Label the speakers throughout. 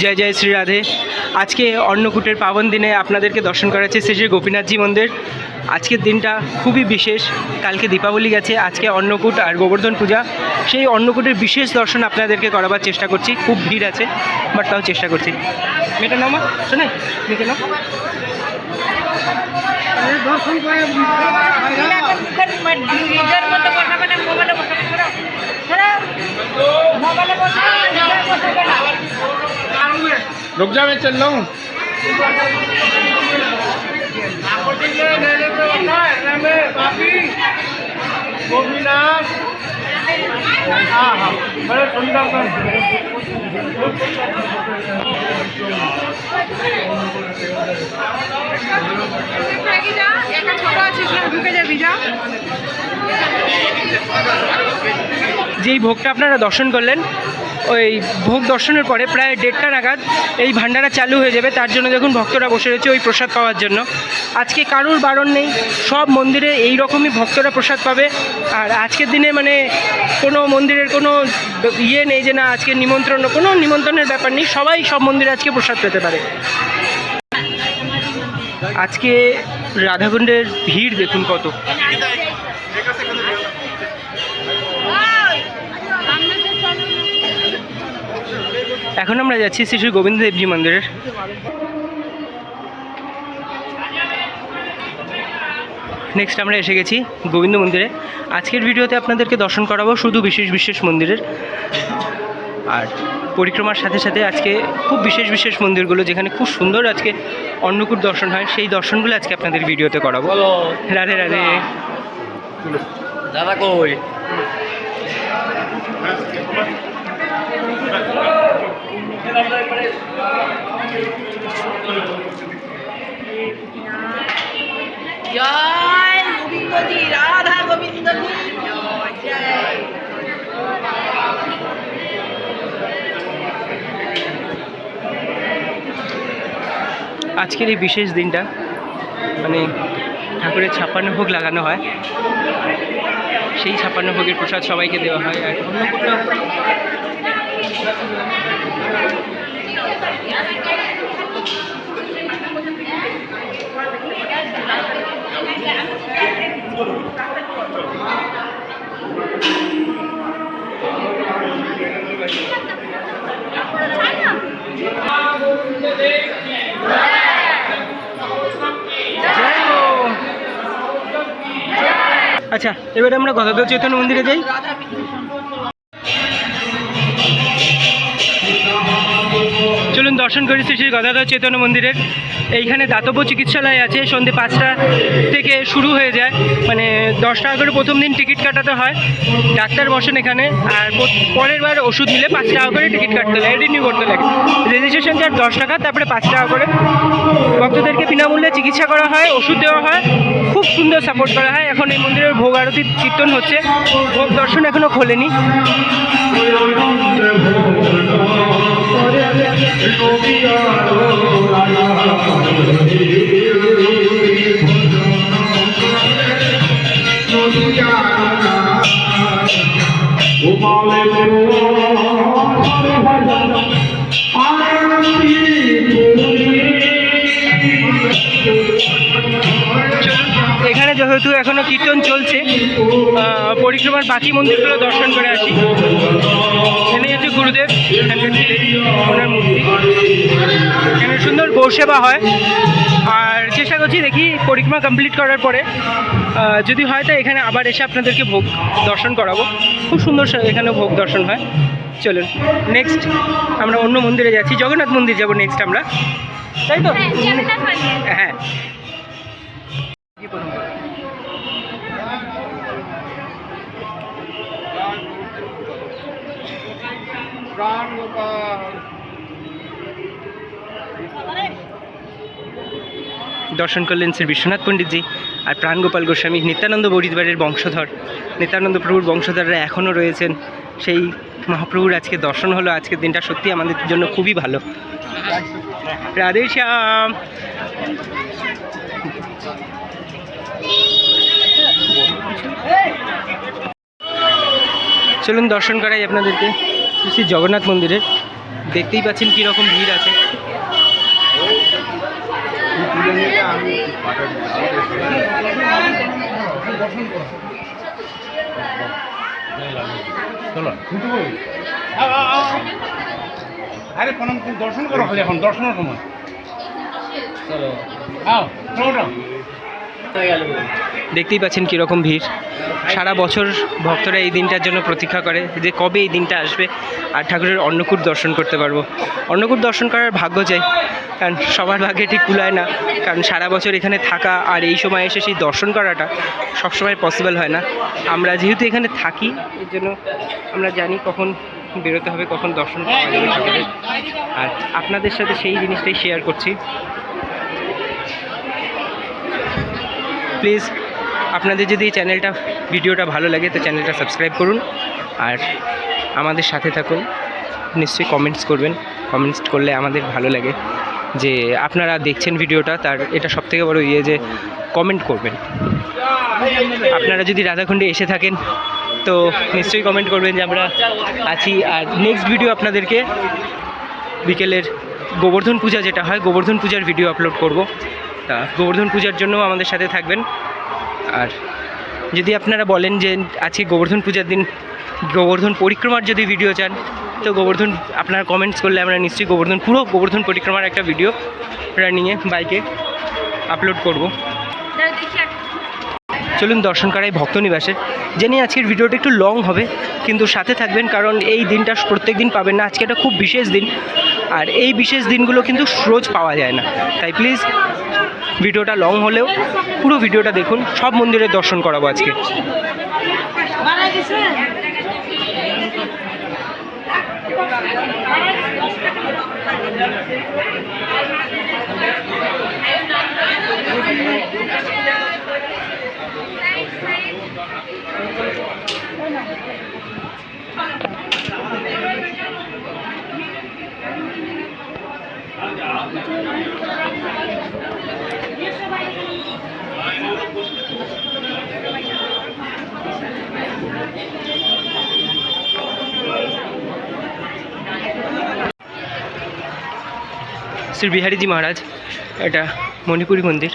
Speaker 1: জয় জয় শ্রী রাধে। আজকে অন্নকূটের পাবন দিনে আপনাদেরকে দর্শন করাচ্ছে শ্রী শ্রী গোপীনাথজি মন্দির। আজকের দিনটা খুবই বিশেষ। কালকে দীপাবলি গেছে, আজকে অন্নকূট আর গোবর্ধন পূজা। সেই অন্নকূটের বিশেষ দর্শন আপনাদেরকে করাবার চেষ্টা করছি। খুব ভিড় আছে বাট তাও চেষ্টা করছি। মেয়েটা নাও মা শোনে দর্শন করে
Speaker 2: নিজের মতো বসাবে না মোবাইলে বসাবে সরা সরা মোবাইলে বসাবে নিজের বসাবে না
Speaker 3: रुक जा मैं चल रहा हूँ बड़े सुंदर
Speaker 2: ছোট আছিস না ঢুকে যাবি যা
Speaker 1: যেই ভোগটা আপনারা দর্শন করলেন ওই ভোগ দর্শনের পরে প্রায় দেড়টা নাগাদ এই ভান্ডারা চালু হয়ে যাবে। তার জন্য দেখুন ভক্তরা বসে রয়েছে ওই প্রসাদ পাওয়ার জন্য। আজকে কারুর বারণ নেই, সব মন্দিরে এই রকমই ভক্তরা প্রসাদ পাবে। আর আজকের দিনে মানে কোনো মন্দিরের কোনো ইয়ে নেই যে না, আজকে নিমন্ত্রণ, কোনো নিমন্ত্রণের ব্যাপার নেই, সবাই সব মন্দিরে আজকে প্রসাদ পেতে পারে। আজকে রাধাকুণ্ডের ভিড় দেখুন কত। এখন আমরা যাচ্ছি শ্রী শ্রী গোবিন্দ দেবজি মন্দিরের। নেক্সট আমরা এসে গেছি গোবিন্দ মন্দিরে। আজকের ভিডিওতে আপনাদেরকে দর্শন করাবো শুধু বিশেষ বিশেষ মন্দিরের। আর পরিক্রমার সাথে সাথে আজকে খুব বিশেষ বিশেষ মন্দিরগুলো যেখানে খুব সুন্দর আজকে অন্নকূট দর্শন হয় সেই দর্শনগুলো আজকে আপনাদের ভিডিওতে করাবো। রাধে রাধে।
Speaker 3: দাদা কই?
Speaker 2: জয় গোবিন্দজি রাধা গোবিন্দজি
Speaker 1: আজকের এই বিশেষ দিনটা মানে ঠাকুরের ছাপ্পান্ন ভোগ লাগানো হয়। সেই ছাপ্পান্ন ভোগের প্রসাদ সবাইকে দেওয়া হয়। আর অন্নকূটটা আচ্ছা এবারে আমরা গদাধর চৈতন্য মন্দিরে যাই। চলুন দর্শন করেছি শ্রী গদাধর চৈতন্য মন্দিরের এইখানে দাতব্য চিকিৎসালয় আছে সন্ধ্যে পাঁচটা থেকে শুরু হয়ে যায়। মানে দশ টাকা করে প্রথম দিন টিকিট কাটাতে হয়, ডাক্তার বসেন এখানে, আর পরের বার ওষুধ নিলে পাঁচ টাকা করে টিকিট কাটতে লাগে রিনিউ করতে লাগে রেজিস্ট্রেশন চার্জ দশ টাকা, তারপরে পাঁচ টাকা করে। ভক্তদেরকে বিনামূল্যে চিকিৎসা করা হয়, ওষুধ দেওয়া হয়, খুব সুন্দর সাপোর্ট করা হয়। এখন এই মন্দিরের ভোগ আরতি কীর্তন হচ্ছে, ভোগ দর্শন এখনও খোলেনি। এখানে যেহেতু এখনও কীর্তন চলছে পরিক্রমার বাকি মন্দিরগুলো দর্শন করে সেবা হয়। আর চেষ্টা করছি দেখি পরিক্রমা কমপ্লিট করার পরে যদি হয় তো এখানে আবার এসে আপনাদেরকে ভোগ দর্শন করাবো। খুব সুন্দর এখানে ভোগ দর্শন হয়। চলুন নেক্সট আমরা অন্য মন্দিরে যাচ্ছি। জগন্নাথ মন্দির যাব নেক্সট আমরা। তাই তো? হ্যাঁ।,
Speaker 3: হ্যাঁ। প্রাণ গোপাল।
Speaker 1: দর্শন করলেন শ্রী বিশ্বনাথ পণ্ডিতজি আর প্রাণগোপাল গোস্বামী, নিত্যানন্দ পরিবারের বংশধর। নিত্যানন্দ প্রভুর বংশধররা এখনও রয়েছেন। সেই মহাপ্রভুর আজকে দর্শন হলো, আজকের দিনটা সত্যি আমাদের জন্য খুবই ভালো। রাধে শ্যাম। চলুন দর্শন করাই আপনাদেরকে। শ্রী জগন্নাথ মন্দিরের। দেখতেই পাচ্ছেন কীরকম ভিড় আছে।
Speaker 3: আরে প্রণাম দর্শন করো এখন দর্শনের সময়। আও চলো
Speaker 1: দেখতেই পাচ্ছেন কীরকম ভিড়। সারা বছর ভক্তরা এই দিনটার জন্য প্রতীক্ষা করে যে কবে এই দিনটা আসবে আর ঠাকুরের অন্নকূট দর্শন করতে পারব। অন্নকূট দর্শন করার ভাগ্য চাই, কারণ সবার ভাগ্যে ঠিক কুলায় না, কারণ সারা বছর এখানে থাকা আর এই সময় এসে সেই দর্শন করাটা সবসময় পসিবল হয় না। আমরা যেহেতু এখানে থাকি, এর জন্য আমরা জানি কখন বেরোতে হবে, কখন দর্শন পাওয়া যাবে ঠাকুরের। আর আপনাদের সাথে সেই জিনিসটাই শেয়ার করছি। প্লিজ আপনাদের যদি এই চ্যানেলটা, ভিডিওটা ভালো লাগে, তো চ্যানেলটা সাবস্ক্রাইব করুন। আর আমাদের সাথে থাকুন। নিশ্চয়ই কমেন্টস করবেন। কমেন্টস করলে আমাদের ভালো লাগে যে আপনারা দেখছেন ভিডিওটা, তার এটা সবথেকে বড় ইয়ে যে কমেন্ট করবেন। আপনারা যদি রাধাকুণ্ডে এসে থাকেন, তো নিশ্চয়ই কমেন্ট করবেন যে আমরা আছি। আর নেক্সট ভিডিও আপনাদেরকে বিকেলের গোবর্ধন পূজা যেটা হয়, গোবর্ধন পূজার ভিডিও আপলোড করব। তা গোবর্ধন পূজার জন্য আমাদের সাথে থাকবেন। আর যদি আপনারা বলেন যে আজকে গোবর্ধন পূজার দিন, গোবর্ধন পরিক্রমার যদি ভিডিও চান, তো গোবর্ধন, আপনারা কমেন্টস করলে আমরা নিশ্চয়ই গোবর্ধন, পুরো গোবর্ধন পরিক্রমার একটা ভিডিও রানিংয়ে বাইকে আপলোড করব। চলুন দর্শন করাই ভক্ত নিবাসের জানি আজকের ভিডিওটা একটু লং হবে, কিন্তু সাথে থাকবেন কারণ এই দিনটা প্রত্যেক দিন পাবেন না। আজকে একটা খুব বিশেষ দিন, আর এই বিশেষ দিনগুলো কিন্তু রোজ পাওয়া যায় না। তাই প্লিজ ভিডিওটা লং হলেও পুরো ভিডিওটা দেখুন সব মন্দিরের দর্শন করাবো আজকে।
Speaker 2: Thank গেছে
Speaker 1: শ্রী বিহারীজি মহারাজ, এটা মণিপুরী মন্দির।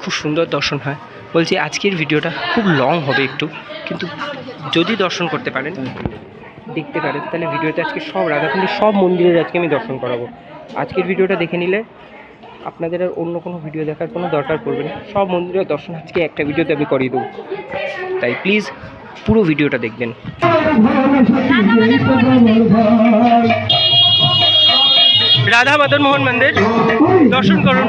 Speaker 1: খুব সুন্দর দর্শন হয়। বলছি, আজকের ভিডিওটা খুব লং হবে একটু, কিন্তু যদি দর্শন করতে পারেন, দেখতে পারেন, তাহলে ভিডিওতে আজকে সব রাধাকুণ্ডের সব মন্দিরের আজকে আমি দর্শন করাবো। আজকের ভিডিওটা দেখে নিলে আপনাদের আর অন্য কোনো ভিডিও দেখার কোনো দরকার পড়বে না। সব মন্দিরের দর্শন আজকে একটা ভিডিওতে আমি করিয়ে দেবো। তাই প্লিজ পুরো ভিডিওটা দেখবেন। রাধা মদন মোহন মন্দির। দর্শন করুন।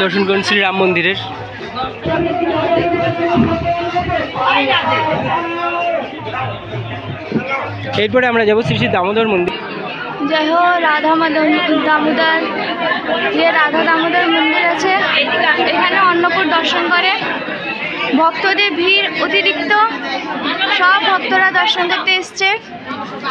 Speaker 1: দর্শন করুন শ্রীরাম মন্দিরের। এরপরে আমরা যাব শ্রী শ্রী দামোদর মন্দির।
Speaker 2: জয় হো, রাধা মাধব দামোদর। যে রাধা দামোদর মন্দির আছে, এখানে অন্নপুর দর্শন করে। ভক্তদের ভিড় অতিরিক্ত। সব ভক্তরা দর্শন করতে এসছে।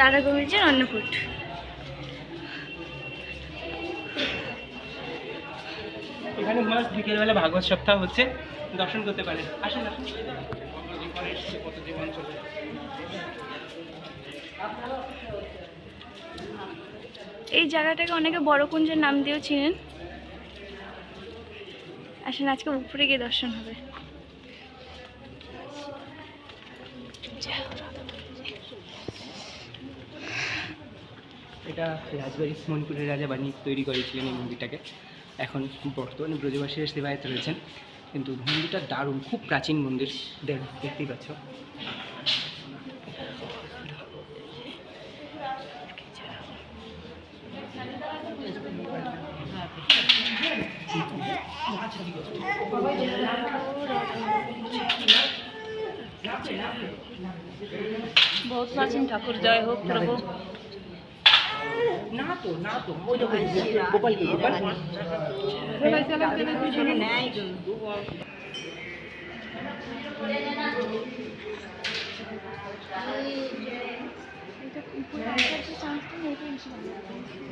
Speaker 2: রাধা গোবিন্দের অন্নকূট।
Speaker 1: এখানে মাস বিকেলবেলা ভাগবত সপ্তাহ হচ্ছে দর্শন করতে পারেন। আসেন আসেন।
Speaker 2: এই জায়গাটাকে অনেকে বড় কুঞ্জের নাম দিয়েও চিনেন। আসেন আজকে উপরে গিয়ে দর্শন হবে।
Speaker 1: এটা রাজবাড়ি মণিপুরের রাজা বানিয়ে তৈরি করেছিলেন এই মন্দিরটাকে। এখন বর্তমানে ব্রজবাসীরা সেবায়ত রয়েছেন কিন্তু মন্দিরটা দারুণ, খুব প্রাচীন মন্দির। দেখ- দেখতেই পাচ্ছ।
Speaker 2: বহুত প্রাচীন ঠাকুর জয় হোক, প্রভু।
Speaker 1: না তো না তো ওই গোপাল গোপাল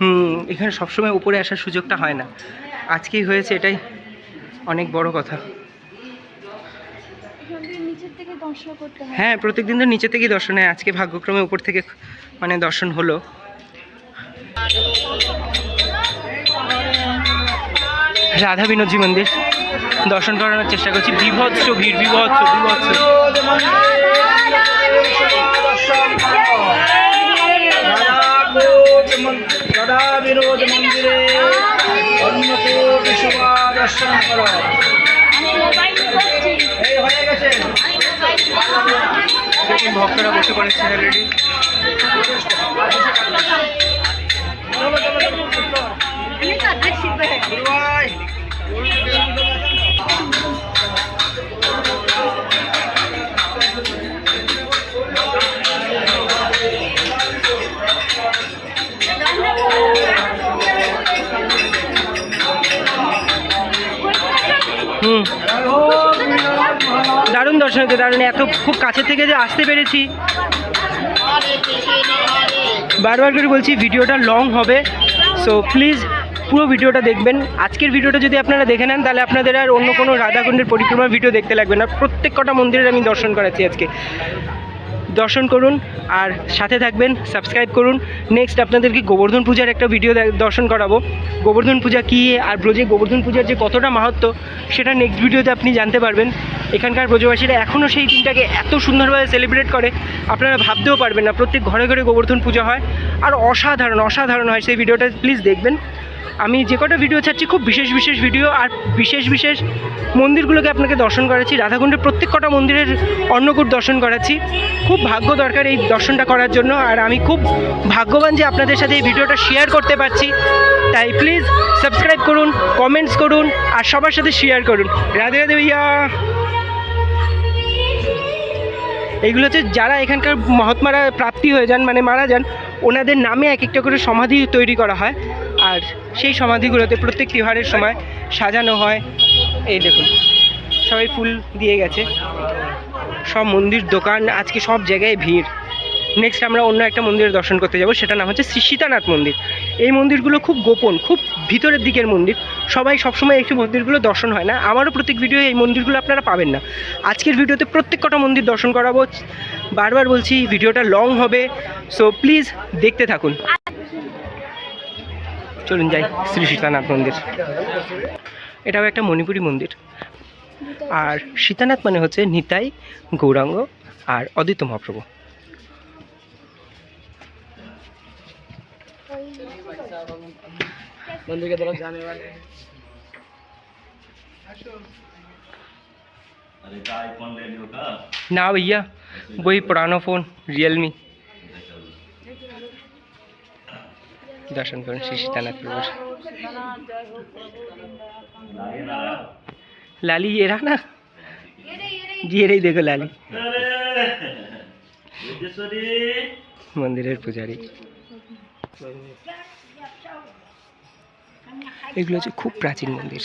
Speaker 1: হুম এখানে সবসময় উপরে আসার সুযোগটা হয় না। আজকেই হয়েছে এটাই অনেক বড় কথা।
Speaker 2: এখান থেকে নিচের থেকে দর্শন করতে হয়
Speaker 1: হ্যাঁ প্রত্যেকদিন তো নিচে থেকেই দর্শন হয়। আজকে ভাগ্যক্রমে উপর থেকে মানে দর্শন হলো। রাধা বিনোদজি মন্দির। দর্শন করানোর চেষ্টা করছি। বিভৎস ভিড়, বিভৎস বিভৎস। ভক্তরা বসে পড়েছে অলরেডি হুম। দারুণ দর্শন হচ্ছে দারুণ। এত খুব কাছে থেকে যে আসতে পেরেছি। বারবার করে বলছি, ভিডিওটা লং হবে। সো প্লিজ পুরো ভিডিওটা দেখবেন। আজকের ভিডিওটা যদি আপনারা দেখে নেন, তাহলে আপনাদের আর অন্য কোনো রাধাকুণ্ডের পরিক্রমার ভিডিও দেখতে লাগবে না। প্রত্যেক কটা মন্দিরের আমি দর্শন করাচ্ছি আজকে। দর্শন করুন আর সাথে থাকবেন সাবস্ক্রাইব করুন। নেক্সট আপনাদেরকে গোবর্ধন পূজার একটা ভিডিও দর্শন করাবো। গোবর্ধন পূজা কী আর ব্রজে গোবর্ধন পূজার যে কতটা মাহাত্ম, সেটা নেক্সট ভিডিওতে আপনি জানতে পারবেন। এখানকার ব্রজবাসীরা এখনও সেই দিনটাকে এত সুন্দরভাবে সেলিব্রেট করে, আপনারা ভাবতেও পারবেন না। প্রত্যেক ঘরে ঘরে গোবর্ধন পূজা হয়। আর অসাধারণ অসাধারণ হয় সেই ভিডিওটা প্লিজ দেখবেন। আমি যে কটা ভিডিও ছাড়ছি, খুব বিশেষ বিশেষ ভিডিও আর বিশেষ বিশেষ মন্দিরগুলোকে আপনাকে দর্শন করাচ্ছি। রাধাকুণ্ডের প্রত্যেক কটা মন্দিরের অন্নকূট দর্শন করাচ্ছি। খুব ভাগ্য দরকার এই দর্শনটা করার জন্য, আর আমি খুব ভাগ্যবান যে আপনাদের সাথে এই ভিডিওটা শেয়ার করতে পারছি। তাই প্লিজ সাবস্ক্রাইব করুন কমেন্টস করুন, আর সবার সাথে শেয়ার করুন। রাধে রাধে ভাইয়া। এইগুলো হচ্ছে যারা এখানকার মহাত্মারা প্রাপ্তি হয়ে যান মানে মারা যান, ওনাদের নামে এক একটা করে সমাধি তৈরি করা হয়। আর সেই সমাধিগুলোতে প্রত্যেক তিহারের সময় সাজানো হয়। এই দেখুন, সবাই ফুল দিয়ে গেছে। সব মন্দির, দোকান, আজকে সব জায়গায় ভিড়। নেক্সট আমরা অন্য একটা মন্দিরে দর্শন করতে যাব সেটা নাম হচ্ছে শ্রী সীতানাথ মন্দির। এই মন্দিরগুলো খুব গোপন, খুব ভিতরের দিকের মন্দির। সবাই সবসময় এই মন্দিরগুলো দর্শন হয় না। আমারও প্রত্যেক ভিডিও এই মন্দিরগুলো আপনারা পাবেন না। আজকের ভিডিওতে প্রত্যেক কটা মন্দির দর্শন করাবো। বারবার বলছি, ভিডিওটা লং হবে। সো প্লিজ দেখতে থাকুন। চলুন যাই শ্রী সীতানাথ মন্দির এটাও একটা মণিপুরি মন্দির আর সীতানাথ মানে হচ্ছে নিতাই গৌরাঙ্গ আর অদ্বৈত মহাপ্রভু
Speaker 3: मंदिर की तरफ जाने वाले
Speaker 4: अरे का आईफोन ले लियो का
Speaker 1: ना भैया वही पुराना फ़ोन रियलमी दर्शन करें श्री सीतानाथ प्रभु
Speaker 4: लागे ना
Speaker 1: लाली ये रहा ना ये रही देखो लाली
Speaker 4: अरे विद्येश्वरी
Speaker 1: মন্দিরের পূজারি এগুলো হচ্ছে খুব প্রাচীন মন্দির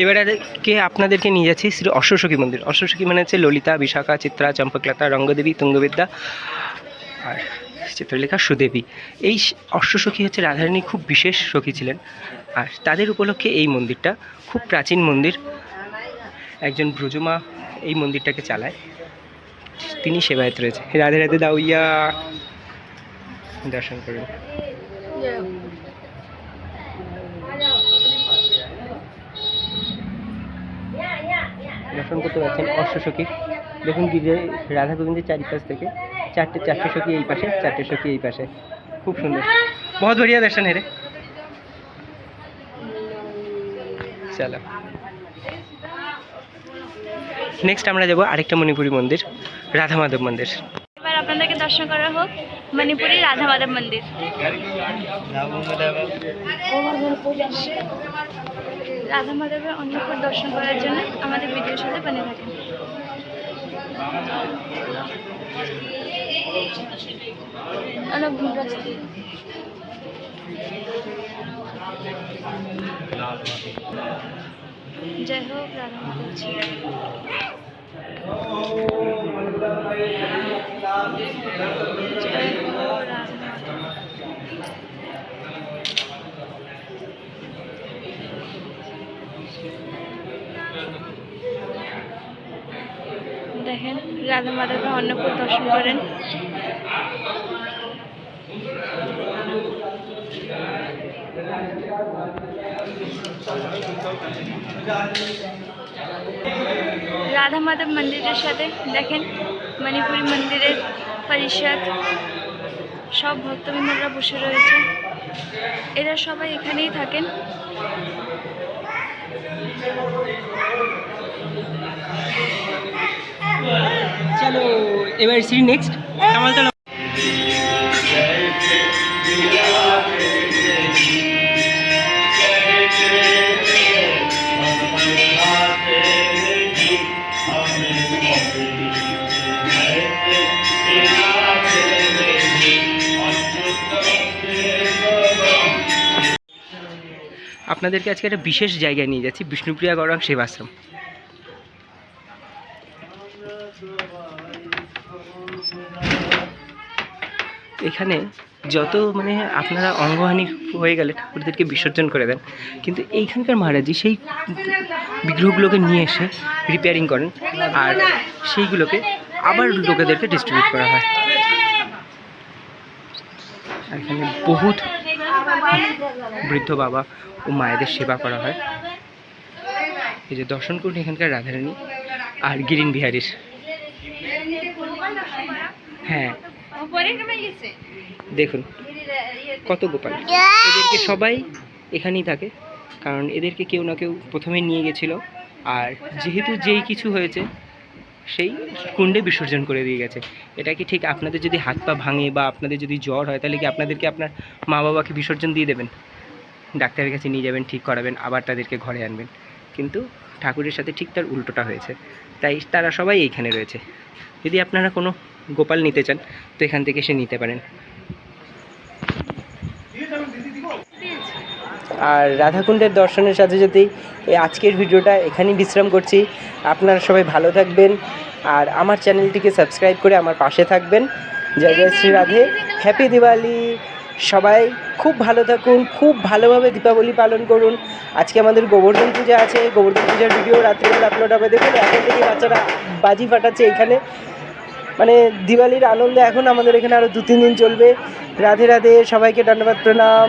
Speaker 1: এবারে কে আপনাদেরকে নিয়ে যাচ্ছি শ্রী অশ্বসখী মন্দির অশ্বসখী মানে হচ্ছে ললিতা বিশাখা চিত্রা চম্পকলতা রঙ্গদেবী তুঙ্গবিদ্যা আর চিত্রলেখা সুদেবী। এই অশ্বসখী হচ্ছে রাধারানী, খুব বিশেষ সখী ছিলেন। আর তাদের উপলক্ষে এই মন্দিরটা খুব প্রাচীন মন্দির। একজন ব্রজমা এই মন্দিরটাকে চালায়। তিনি সেবায়ত রয়েছে। রাধে রাধে দাউইয়া দর্শন করুন। দর্শন করতে পারছেন অশ্বসখীর দেখুন গিরে রাধা গোবিন্দের চারিপাশ থেকে চারটে চারটে সখী এই পাশে, চারটে সখী এই পাশে। খুব সুন্দর। বহুত বড়িয়া দর্শন হেরে চলো। নেক্সট আমরা যাব আরেকটা মণিপুরি মন্দির, রাধা মাধব মন্দির।
Speaker 2: এবার আপনাদেরকে দর্শন করা হোক, মণিপুরি রাধা মাধব মন্দির। রাধা মাধবের অন্নপুর দর্শন করার জন্য আমাদের ভিডিওর সাথে বানিয়ে থাকেন। অনেক ভিড় আছে। জয় হোক রাধা মাধব জি। জয় হোক রাধা দেখেন, রাধা মাধবের অন্নপুর দর্শন করেন। রাধা মাধব মন্দিরের সাথে দেখেন, মণিপুরী মন্দিরের পরিষদ, সব ভক্তবৃন্দরা বসে রয়েছে। এরা সবাই এখানেই থাকেন।
Speaker 1: চলো, এবার শ্রী নেক্সট কামাল তলা আপনাদেরকে আজকে একটা বিশেষ জায়গায় নিয়ে যাচ্ছি, বিষ্ণুপ্রিয়া গৌরাং সেবাশ্রম। এখানে যত মানে আপনারা অঙ্গহানি হয়ে গেলে ঠাকুরদেরকে বিসর্জন করে দেন। কিন্তু এইখানকার মহারাজি সেই বিগ্রহগুলোকে নিয়ে এসে রিপেয়ারিং করেন আর সেইগুলোকে আবার লোকেদেরকে ডিস্ট্রিবিউট করা হয়। আর এখানে বহুত বৃদ্ধ বাবা ও মায়েদের সেবা করা হয়। এই যে দর্শন করুন এখানকার রাধারানী আর গিরিন বিহারীর। হ্যাঁ দেখুন, কত গোপাল। এদেরকে সবাই এখানেই থাকে, কারণ এদেরকে কেউ না কেউ প্রথমে নিয়ে গেছিল, আর যেহেতু যেই কিছু হয়েছে, সেই কুণ্ডে বিসর্জন করে দিয়ে গেছে। এটা কি ঠিক আপনাদের যদি হাত পা ভাঙে বা আপনাদের যদি জ্বর হয়, তাহলে কি আপনাদেরকে আপনার মা বাবাকে বিসর্জন দিয়ে দেবেন? ডাক্তারের কাছে নিয়ে যাবেন, ঠিক করাবেন, আবার তাদেরকে ঘরে আনবেন। কিন্তু ঠাকুরের সাথে ঠিক তার উল্টোটা হয়েছে। তাই তারা সবাই এইখানে রয়েছে। যদি আপনারা কোনো গোপাল নিতে চান, তো এখান থেকে সে নিতে পারেন। আর রাধাকুণ্ডের দর্শনের সাথে সাথেই এই আজকের ভিডিওটা এখানেই বিশ্রাম করছি। আপনারা সবাই ভালো থাকবেন আর আমার চ্যানেলটিকে সাবস্ক্রাইব করে আমার পাশে থাকবেন। জয় জয় শ্রী রাধে, হ্যাপি দিওয়ালি। সবাই খুব ভালো থাকুন, খুব ভালোভাবে দীপাবলি পালন করুন। আজকে আমাদের গোবর্ধন পূজা আছে, গোবর্ধন পূজার ভিডিও রাত্রিবেলা আপলোড হবে। দেখুন, এখন থেকে বাচ্চারা বাজি ফাটাচ্ছে এখানে। মানে দিওয়ালির আনন্দ এখন আমাদের এখানে আরও দু তিন দিন চলবে। রাধে রাধে, সবাইকে ধন্যবাদ, প্রণাম।